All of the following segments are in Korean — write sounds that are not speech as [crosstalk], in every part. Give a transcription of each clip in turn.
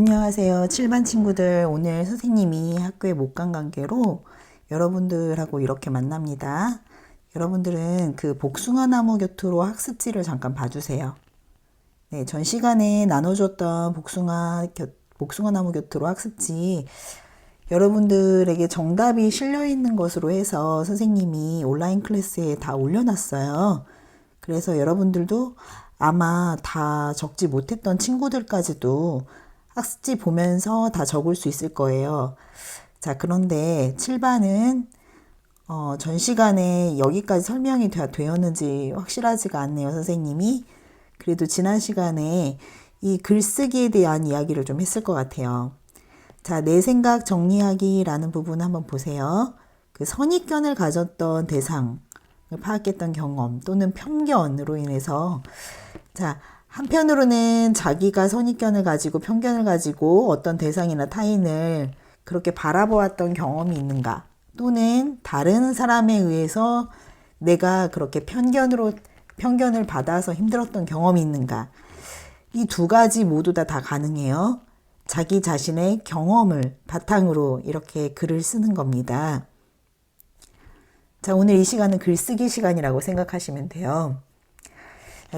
안녕하세요. 7반 친구들. 오늘 선생님이 학교에 못 간 관계로 여러분들하고 이렇게 만납니다. 여러분들은 그 복숭아 나무 곁으로 학습지를 잠깐 봐주세요. 네, 전 시간에 나눠줬던 복숭아 곁, 복숭아 나무 곁으로 학습지 여러분들에게 정답이 실려 있는 것으로 해서 선생님이 온라인 클래스에 다 올려놨어요. 그래서 여러분들도 아마 다 적지 못했던 친구들까지도 학습지 보면서 다 적을 수 있을 거예요. 자, 그런데 7반은 어, 전 시간에 여기까지 설명이 되, 되었는지 확실하지가 않네요, 선생님이. 그래도 지난 시간에 이 글쓰기에 대한 이야기를 좀 했을 것 같아요. 자, 내 생각 정리하기라는 부분 한번 보세요. 그 선입견을 가졌던 대상을 파악했던 경험 또는 편견으로 인해서 자, 한편으로는 자기가 선입견을 가지고 편견을 가지고 어떤 대상이나 타인을 그렇게 바라보았던 경험이 있는가? 또는 다른 사람에 의해서 내가 그렇게 편견으로 편견을 받아서 힘들었던 경험이 있는가? 이 두 가지 모두 다 다 가능해요. 자기 자신의 경험을 바탕으로 이렇게 글을 쓰는 겁니다. 자, 오늘 이 시간은 글쓰기 시간이라고 생각하시면 돼요.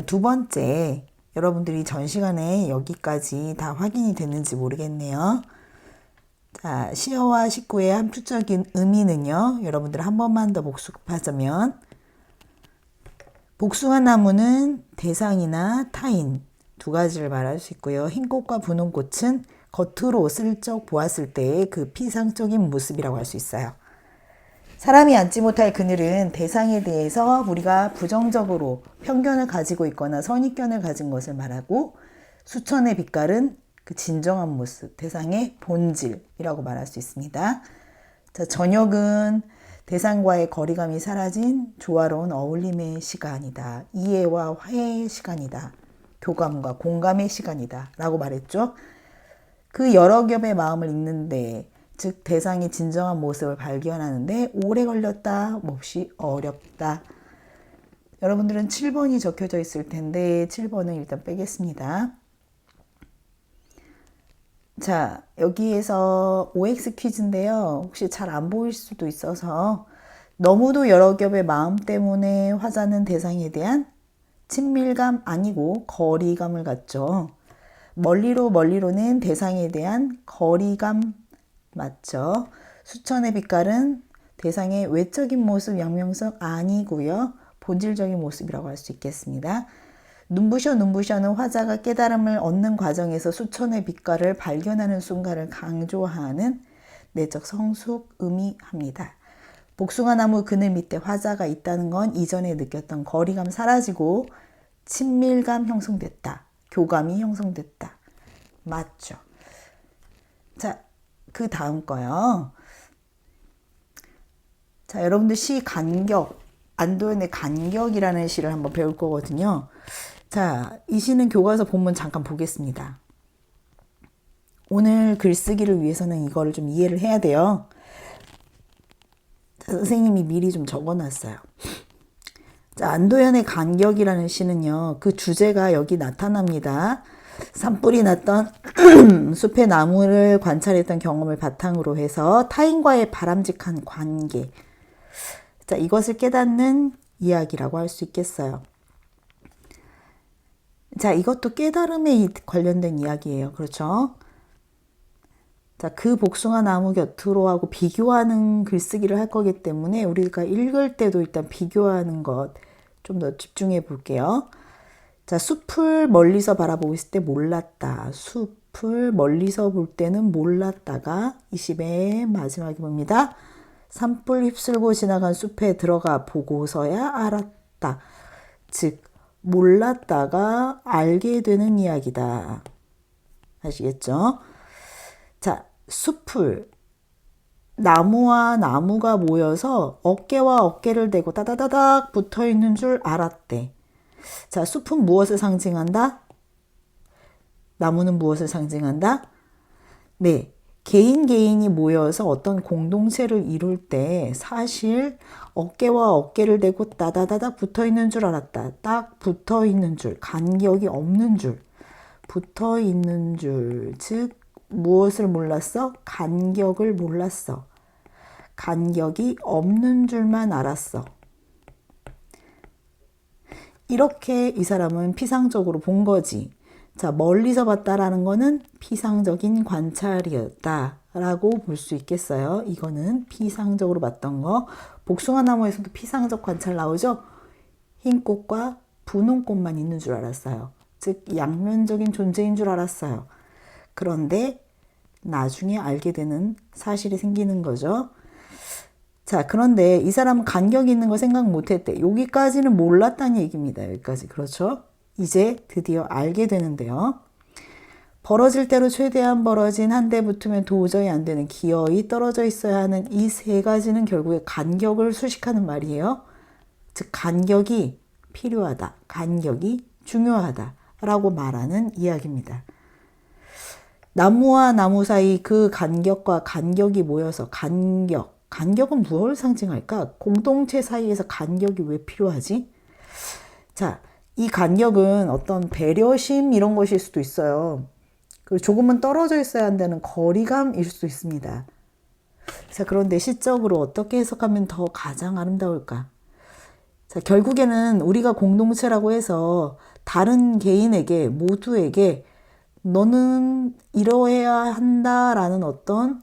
두 번째, 여러분들이 전 시간에 여기까지 다 확인이 됐는지 모르겠네요. 자, 시어와 식구의 함축적인 의미는요, 여러분들 한 번만 더 복습하자면, 복숭아 나무는 대상이나 타인 두 가지를 말할 수 있고요. 흰 꽃과 분홍 꽃은 겉으로 슬쩍 보았을 때의 그 피상적인 모습이라고 할 수 있어요. 사람이 앉지 못할 그늘은 대상에 대해서 우리가 부정적으로 편견을 가지고 있거나 선입견을 가진 것을 말하고 수천의 빛깔은 그 진정한 모습, 대상의 본질이라고 말할 수 있습니다. 자, 저녁은 대상과의 거리감이 사라진 조화로운 어울림의 시간이다. 이해와 화해의 시간이다. 교감과 공감의 시간이다. 라고 말했죠. 그 여러 겹의 마음을 읽는데 즉 대상의 진정한 모습을 발견하는데 오래 걸렸다, 몹시 어렵다. 여러분들은 7번이 적혀져 있을 텐데 7번은 일단 빼겠습니다. 자, 여기에서 OX 퀴즈인데요. 혹시 잘 안 보일 수도 있어서 너무도 여러 겹의 마음 때문에 화자는 대상에 대한 친밀감 아니고 거리감을 갖죠. 멀리로 멀리로는 대상에 대한 거리감 맞죠? 수천의 빛깔은 대상의 외적인 모습 양명성 아니고요. 본질적인 모습이라고 할 수 있겠습니다. 눈부셔 눈부셔는 화자가 깨달음을 얻는 과정에서 수천의 빛깔을 발견하는 순간을 강조하는 내적 성숙 의미합니다. 복숭아 나무 그늘 밑에 화자가 있다는 건 이전에 느꼈던 거리감 사라지고 친밀감 형성됐다. 교감이 형성됐다. 맞죠? 자, 그 다음 거요. 자, 여러분들 시 간격, 안도현의 간격이라는 시를 한번 배울 거거든요. 자, 이 시는 교과서 본문 잠깐 보겠습니다. 오늘 글쓰기를 위해서는 이거를 좀 이해를 해야 돼요. 자, 선생님이 미리 좀 적어 놨어요. 자, 안도현의 간격이라는 시는요, 그 주제가 여기 나타납니다. 산불이 났던 [clears throat] 숲의 나무를 관찰했던 경험을 바탕으로 해서 타인과의 바람직한 관계. 자, 이것을 깨닫는 이야기라고 할 수 있겠어요. 자, 이것도 깨달음에 관련된 이야기예요. 그렇죠? 자, 그 복숭아 나무 곁으로 하고 비교하는 글쓰기를 할 거기 때문에 우리가 읽을 때도 일단 비교하는 것 좀 더 집중해 볼게요. 자, 숲을 멀리서 바라보고 있을 때 몰랐다. 숲을 멀리서 볼 때는 몰랐다가 20의 마지막에 봅니다. 산불 휩쓸고 지나간 숲에 들어가 보고서야 알았다. 즉, 몰랐다가 알게 되는 이야기다. 아시겠죠? 자, 숲을 나무와 나무가 모여서 어깨와 어깨를 대고 따다다닥 붙어 있는 줄 알았대. 자, 숲은 무엇을 상징한다? 나무는 무엇을 상징한다? 네. 개인 개인이 모여서 어떤 공동체를 이룰 때 사실 어깨와 어깨를 대고 따다다닥 붙어 있는 줄 알았다. 딱 붙어 있는 줄, 간격이 없는 줄, 붙어 있는 줄, 즉 무엇을 몰랐어? 간격을 몰랐어. 간격이 없는 줄만 알았어. 이렇게 이 사람은 피상적으로 본 거지. 자, 멀리서 봤다라는 거는 피상적인 관찰이었다라고 볼 수 있겠어요. 이거는 피상적으로 봤던 거. 복숭아 나무에서도 피상적 관찰 나오죠? 흰 꽃과 분홍 꽃만 있는 줄 알았어요. 즉, 양면적인 존재인 줄 알았어요. 그런데 나중에 알게 되는 사실이 생기는 거죠. 자, 그런데 이 사람은 간격이 있는 거 생각 못 했대. 여기까지는 몰랐다는 얘기입니다. 여기까지. 그렇죠? 이제 드디어 알게 되는데요. 벌어질 대로 최대한 벌어진 한 대 붙으면 도저히 안 되는 기어이 떨어져 있어야 하는 이 세 가지는 결국에 간격을 수식하는 말이에요. 즉, 간격이 필요하다. 간격이 중요하다. 라고 말하는 이야기입니다. 나무와 나무 사이 그 간격과 간격이 모여서 간격, 간격은 무엇을 상징할까? 공동체 사이에서 간격이 왜 필요하지? 자, 이 간격은 어떤 배려심 이런 것일 수도 있어요. 그리고 조금은 떨어져 있어야 한다는 거리감일 수도 있습니다. 자, 그런데 시적으로 어떻게 해석하면 더 가장 아름다울까? 자, 결국에는 우리가 공동체라고 해서 다른 개인에게, 모두에게 너는 이러해야 한다라는 어떤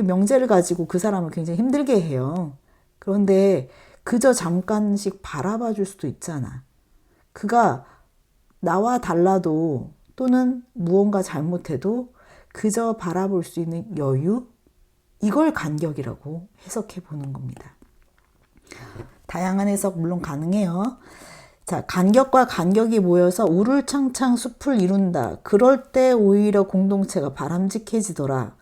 명제를 가지고 그 사람을 굉장히 힘들게 해요. 그런데 그저 잠깐씩 바라봐 줄 수도 있잖아. 그가 나와 달라도 또는 무언가 잘못해도 그저 바라볼 수 있는 여유? 이걸 간격이라고 해석해 보는 겁니다. 다양한 해석 물론 가능해요. 자, 간격과 간격이 모여서 우를창창 숲을 이룬다. 그럴 때 오히려 공동체가 바람직해지더라.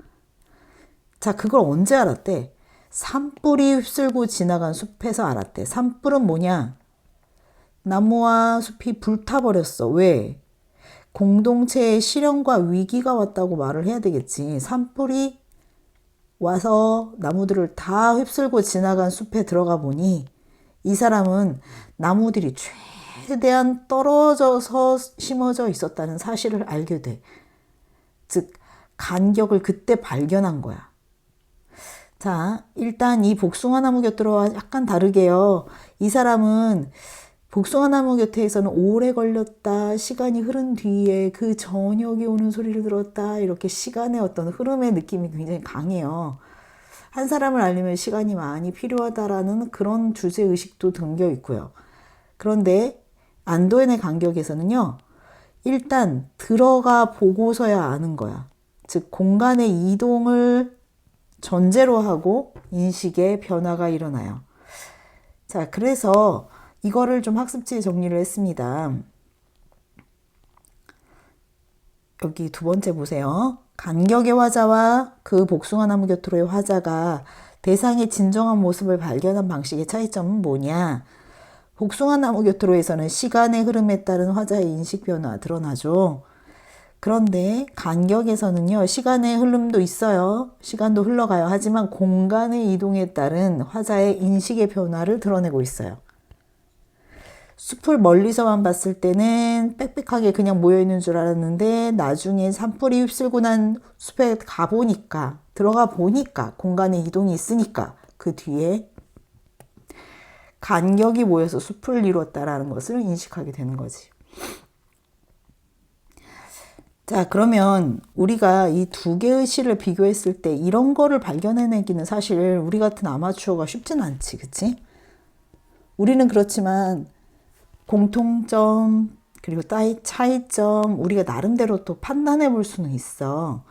자, 그걸 언제 알았대? 산불이 휩쓸고 지나간 숲에서 알았대. 산불은 뭐냐? 나무와 숲이 불타버렸어. 왜? 공동체의 실현과 위기가 왔다고 말을 해야 되겠지. 산불이 와서 나무들을 다 휩쓸고 지나간 숲에 들어가 보니 이 사람은 나무들이 최대한 떨어져서 심어져 있었다는 사실을 알게 돼. 즉, 간격을 그때 발견한 거야. 자, 일단 이 복숭아 나무 곁으로와 약간 다르게요. 이 사람은 복숭아 나무 곁에서는 오래 걸렸다. 시간이 흐른 뒤에 그 저녁이 오는 소리를 들었다. 이렇게 시간의 어떤 흐름의 느낌이 굉장히 강해요. 한 사람을 알리면 시간이 많이 필요하다라는 그런 주제 의식도 담겨 있고요. 그런데 안도인의 간격에서는요. 일단 들어가 보고서야 아는 거야. 즉 공간의 이동을 전제로 하고 인식의 변화가 일어나요. 자, 그래서 이거를 좀 학습지에 정리를 했습니다. 여기 두 번째 보세요. 간격의 화자와 그 복숭아 나무 곁으로의 화자가 대상의 진정한 모습을 발견한 방식의 차이점은 뭐냐? 복숭아 나무 곁으로에서는 시간의 흐름에 따른 화자의 인식 변화 드러나죠. 그런데 간격에서는요, 시간의 흐름도 있어요. 시간도 흘러가요. 하지만 공간의 이동에 따른 화자의 인식의 변화를 드러내고 있어요. 숲을 멀리서만 봤을 때는 빽빽하게 그냥 모여있는 줄 알았는데 나중에 산불이 휩쓸고 난 숲에 가보니까 들어가 보니까 공간의 이동이 있으니까 그 뒤에 간격이 모여서 숲을 이루었다라는 것을 인식하게 되는 거지. 자, 그러면 우리가 이 두 개의 시를 비교했을 때 이런 거를 발견해내기는 사실 우리 같은 아마추어가 쉽진 않지, 그치? 우리는 그렇지만 공통점, 그리고 따이 차이점, 우리가 나름대로 또 판단해 볼 수는 있어.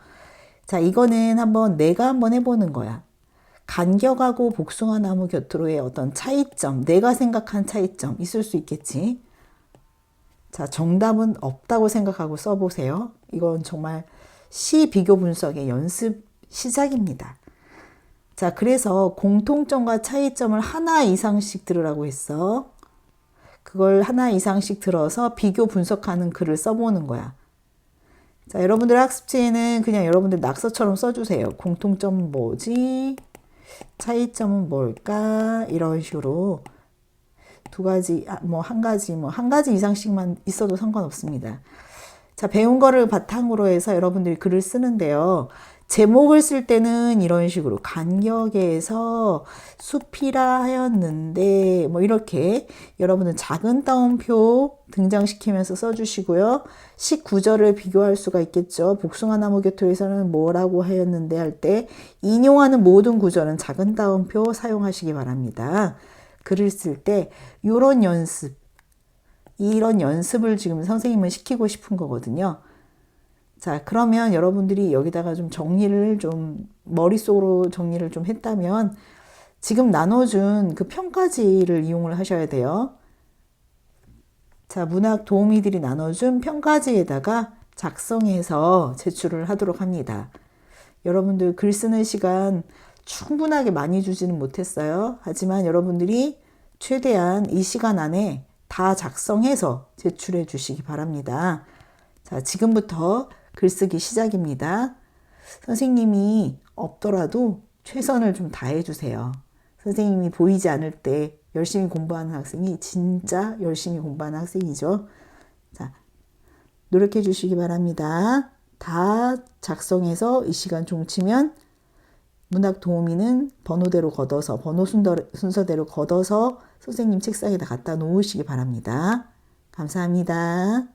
자, 이거는 한번 내가 한번 해보는 거야. 간격하고 복숭아 나무 곁으로의 어떤 차이점, 내가 생각한 차이점 있을 수 있겠지. 자, 정답은 없다고 생각하고 써보세요. 이건 정말 시 비교 분석의 연습 시작입니다. 자, 그래서 공통점과 차이점을 하나 이상씩 들으라고 했어. 그걸 하나 이상씩 들어서 비교 분석하는 글을 써보는 거야. 자, 여러분들 학습지에는 그냥 여러분들 낙서처럼 써주세요. 공통점은 뭐지? 차이점은 뭘까? 이런 식으로 두 가지, 뭐 한 가지, 뭐 한 가지 이상씩만 있어도 상관없습니다. 자, 배운 거를 바탕으로 해서 여러분들이 글을 쓰는데요. 제목을 쓸 때는 이런 식으로 간격에서 숲이라 하였는데 뭐 이렇게 여러분은 작은 따옴표 등장시키면서 써주시고요. 19절을 비교할 수가 있겠죠. 복숭아 나무 곁에서는 뭐라고 하였는데 할 때 인용하는 모든 구절은 작은 따옴표 사용하시기 바랍니다. 글을 쓸 때 이런 연습 이런 연습을 지금 선생님은 시키고 싶은 거거든요. 자, 그러면 여러분들이 여기다가 좀 정리를 좀 머릿속으로 정리를 좀 했다면 지금 나눠준 그 평가지를 이용을 하셔야 돼요. 자, 문학 도우미들이 나눠준 평가지에다가 작성해서 제출을 하도록 합니다. 여러분들 글 쓰는 시간 충분하게 많이 주지는 못했어요. 하지만 여러분들이 최대한 이 시간 안에 다 작성해서 제출해 주시기 바랍니다. 자, 지금부터 글쓰기 시작입니다. 선생님이 없더라도 최선을 좀 다해 주세요. 선생님이 보이지 않을 때 열심히 공부하는 학생이 진짜 열심히 공부하는 학생이죠. 자, 노력해 주시기 바랍니다. 다 작성해서 이 시간 종치면 문학 도우미는 번호대로 걷어서 번호 순서대로 걷어서 선생님 책상에다 갖다 놓으시기 바랍니다. 감사합니다.